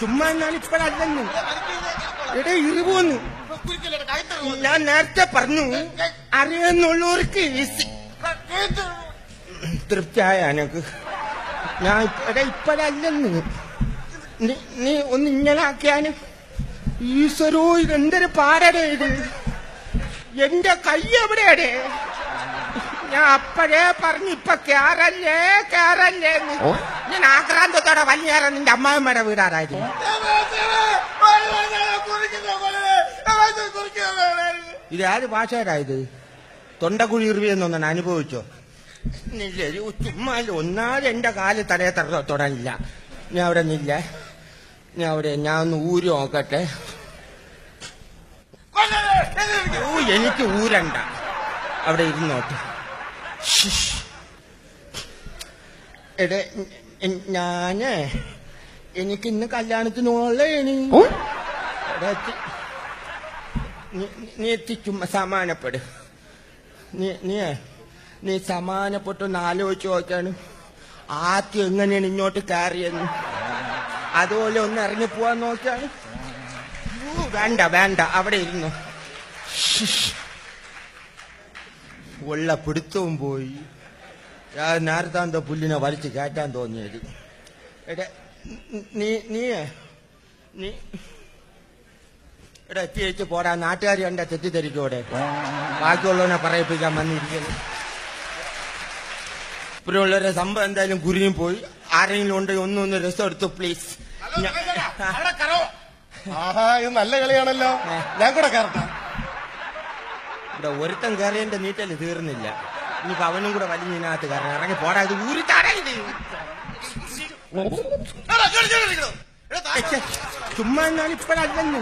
ചുമ്മാ ഞാൻ ഇപ്പോഴല്ലെന്ന് എടേ ഇരുപോന്ന് ഞാൻ നേരത്തെ പറഞ്ഞു അറിയുന്നുള്ളവർക്ക് തൃപ്തിയായ എനക്ക് ഞാൻ എടേ ഇപ്പഴല്ലെന്ന് നീ ഒന്ന് ഇങ്ങനെ ആക്കിയാന് ഈശ്വരോ ഇതെന്തൊരു പാരടേ ഇത്? എന്റെ കൈ എവിടെയാടേ? ഞാൻ അപ്പഴേ പറഞ്ഞു ഇപ്പൊ കേറല്ലേ കേറല്ലേ ഞാൻ ആക്രാന്തത്തോടെ വലിയേറെ നിന്റെ അമ്മായിമ്മയുടെ വീടാറായിരുന്നു ഇത് ഭാഷയുടെ ഇത് തൊണ്ടക്കുഴി ഇറിവിയെന്നൊന്നാണ് അനുഭവിച്ചോ? ഇല്ല ചുമ്മാ. ഒന്നാമത് എന്റെ കാൽ തടയെ തറ തൊടാനില്ല ഞാൻ അവിടെ നില്ല ഞാൻ അവിടെ ഞാൻ ഒന്ന് ഊരി നോക്കട്ടെ. ഓ എനിക്ക് ഊരണ്ട. അവിടെ ഇരുന്നോട്ടെ. എടേ ഞാനേ എനിക്ക് ഇന്ന് കല്യാണത്തിന് എടാ, നീ- എത്തിക്കും സമാനപ്പെട്. നീ നീ നീ സമാനപ്പെട്ടൊന്ന് ആലോചിച്ച് നോക്കാണ് ആദ്യം എങ്ങനെയാണ് ഇങ്ങോട്ട് കയറിയെന്ന്. അതുപോലെ ഒന്ന് ഇറങ്ങി പോവാൻ നോക്കിയാണ്. വേണ്ട വേണ്ട അവിടെ ഇരുന്നു. ഉള്ള പിടുത്തവും പോയി. ഞാൻ നേരത്തെ എന്തോ പുല്ലിനെ വലിച്ച് കയറ്റാൻ തോന്നിയത്. എടാ നീ നീ നീ എടാ എത്തി വെച്ച് പോടാ നാട്ടുകാർ കണ്ട തെറ്റിദ്ധരിക്കോടെ ബാക്കിയുള്ളവനെ പറയിപ്പിക്കാൻ വന്നിരിക്കുന്നു. ഇപ്പോഴുള്ളവരെ സംഭവം എന്തായാലും കുരുങ്ങി പോയി. ആരെങ്കിലും ഉണ്ടെങ്കിൽ ഒന്നും ഒന്ന് രസം എടുത്തു പ്ലീസ് ഇത് നല്ല കളിയാണല്ലോ. ഞാൻ കൂടെ കയറട്ടെ. ഇവിടെ ഒരുത്തൻ കയറിയന്റെ നീറ്റൽ തീർന്നില്ല. ഇനിയിപ്പോ അവനും കൂടെ വലിഞ്ഞതിനകത്ത് കയറണം. ഇറങ്ങി പോടാ ഇത് ഊരിത്താടാ ഇത്. ചുമ്മാ ഞാൻ ഇപ്പഴല്ലെന്ന്